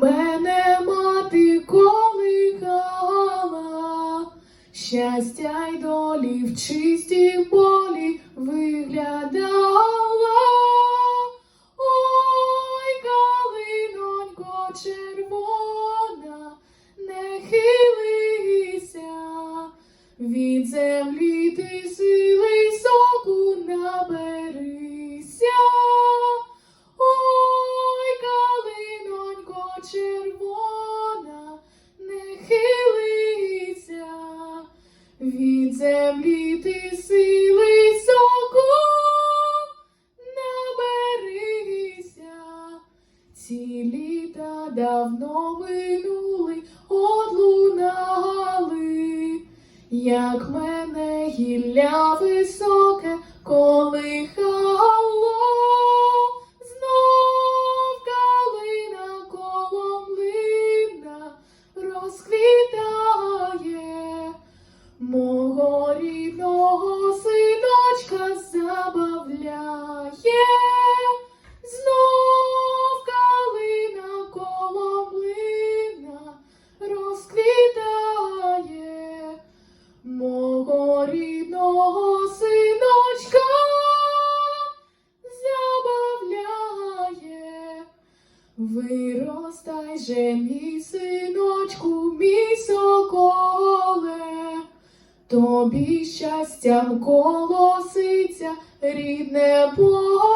мене мати колихала, щастя й долі в чистім полі виглядала. Ой, калинонько червона, не хилися, від землі ти сили землі сили соку наберися. Ці літа давно минули, одлунали, як мене гілля високе синочка забавляє. Виростай же, мій синочку, мій соколе, тобі щастям колоситься рідне поле.